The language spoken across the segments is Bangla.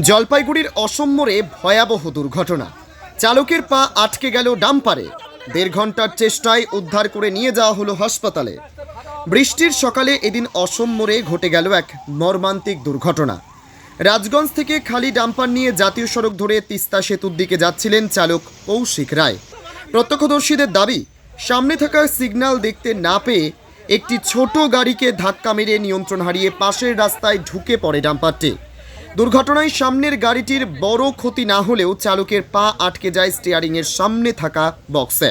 জলপাইগুড়ির অসম্মরে ভয়াবহ দুর্ঘটনা। চালকের পা আটকে গেল ডাম্পারে। দেড় ঘণ্টার চেষ্টায় উদ্ধার করে নিয়ে যাওয়া হলো হাসপাতালে। বৃষ্টির সকালে এদিন অসম্মরে ঘটে গেল এক মর্মান্তিক দুর্ঘটনা। রাজগঞ্জ থেকে খালি ডাম্পার নিয়ে জাতীয় সড়ক ধরে তিস্তা সেতুর দিকে যাচ্ছিলেন চালক কৌশিক রায়। প্রত্যক্ষদর্শীদের দাবি, সামনে থাকা সিগন্যাল দেখতে না পেয়ে একটি ছোট গাড়িকে ধাক্কা মেরে নিয়ন্ত্রণ হারিয়ে পাশের রাস্তায় ঢুকে পড়ে ডাম্পারটি। দুর্ঘটনায় সামনের গাড়িটির বড় ক্ষতি না হলেও চালকের পা আটকে যায় স্টিয়ারিংয়ের সামনে থাকা বক্সে।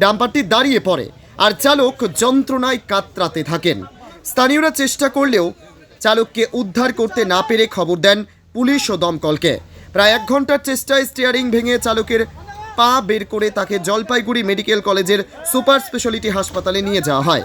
ডাম্পারটি দাঁড়িয়ে পড়ে আর চালক যন্ত্রণায় কাতরাতে থাকেন। স্থানীয়রা চেষ্টা করলেও চালককে উদ্ধার করতে না পেরে খবর দেন পুলিশ ও দমকলকে। প্রায় এক ঘণ্টার চেষ্টায় স্টিয়ারিং ভেঙে চালকের পা বের করে তাকে জলপাইগুড়ি মেডিকেল কলেজের সুপার স্পেশালিটি হাসপাতালে নিয়ে যাওয়া হয়।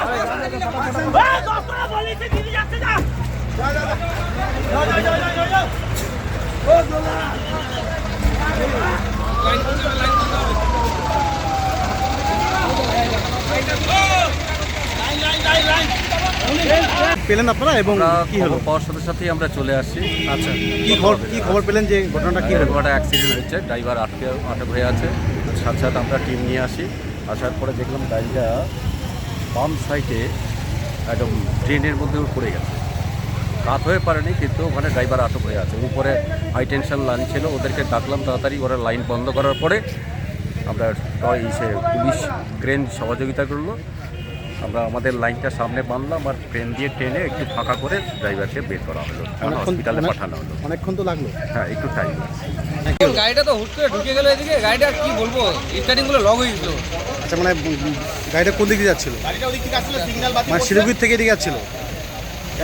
পেলেন আপনারা এবং কি হলো? পাওয়ার সাথে সাথেই আমরা চলে আসছি। আচ্ছা কি খবর কি খবর পেলেন যে ঘটনাটা কি হলো? একটা অ্যাক্সিডেন্ট হয়েছে ড্রাইভার আটকে আটক হয়ে আছে। সাথে সাথে আমরা টিম নিয়ে আসি। আসার পরে দেখলাম গাড়িটা বাম সাইডে একদম ট্রেনের মধ্যে পড়ে গেছে। কাত হয়ে পারেনি কিন্তু ওখানে ড্রাইভার আটক হয়ে আছে। উপরে হাই টেনশন লাইন ছিল ওদেরকে ডাকলাম তাড়াতাড়ি। ওরা লাইন বন্ধ করার পরে আমরা টয় সে পুলিশ ক্রেন সহযোগিতা করল। আমরা আমাদের লাইনটা সামনে বাঁধলাম আর ট্রেন দিয়ে টেনে একটু ফাঁকা করে ড্রাইভারকে বের করা হলো হসপিটালে পাঠানো হলো। অনেকক্ষণ তো লাগল। হ্যাঁ একটু টাইম গাড়িটা তো হুট করে ঢুকে গেল এদিকে গাড়িটা কি বলব? স্টার্টিংগুলো লক হয়ে গেছিল। আচ্ছা মানে গাড়িটা কোন দিক যাচ্ছিল? মানে শিলিগুড়ি থেকে এদিকে যাচ্ছিল?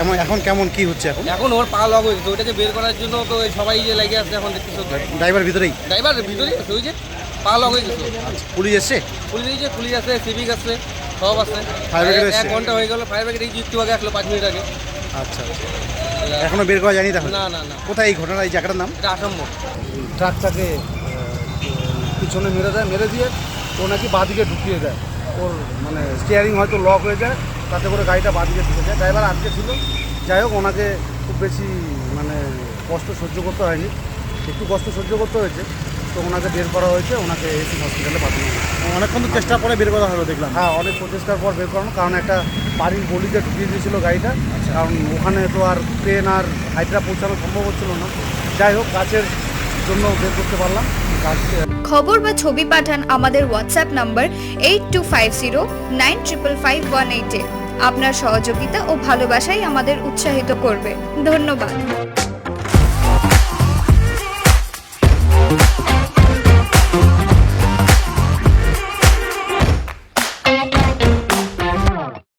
এমন এখন কেমন কি হচ্ছে এখন? এখন ওর পা লক হয়ে গেছে ওইটাকে বের করার জন্য তো সবাই যে লেগে আছে এখন দেখতেছো। ড্রাইভার ভিতরেই? ড্রাইভার ভিতরে আছে ওই যে। পা লক হয়ে গেছে। পুলিশ এসছে? পুলিশ এই পুলিশ আছে সিভিক আছে সব আছে। এক- ঘণ্টা হয়ে গেল ফায়ার ব্রিগেড একটু আগে আসলো পাঁচ মিনিট আগে। আচ্ছা এখনও বের করা যায়নি তাহলে? না না না। কোথায় এই ঘটনা এই জায়গাটার নাম? এটা আসাম্য ট্রাকটাকে পিছনে মেরে দেয় মেরে দিয়ে ও নাকি বাদিকে ঢুকিয়ে দেয়। ওর মানে স্টিয়ারিং হয়তো লক হয়ে যায় তাতে করে গাড়িটা বাদিকে ঢুকে যায়। ড্রাইভার আটকে ছিল। যাই হোক ওনাকে খুব বেশি মানে কষ্ট সহ্য করতে হয়নি। একটু কষ্ট সহ্য করতে হয়েছে। তো ওনাকে বের করা হয়েছে ওনাকে এসি হসপিটালে পাঠানো হয়েছে। অনেকক্ষণ তো চেষ্টা করে বের করা হলো দেখলাম। হ্যাঁ অনেক প্রচেষ্টার পর বের করানো কারণ একটা বাড়ির গলিতে ঢুকিয়ে দিয়েছিল গাড়িটা। কারণ ওখানে তো আর ট্রেন আর হাইটরা পৌঁছানো সম্ভব হচ্ছিল না। যাই হোক গাছের জন্য বের করতে পারলাম। খবর বা ছবি পাঠান আমাদের WhatsApp number eight two five zero nine triple five one এইটে আপনার সহযোগিতা ও ভালোবাসাই আমাদের উৎসাহিত করবে। ধন্যবাদ।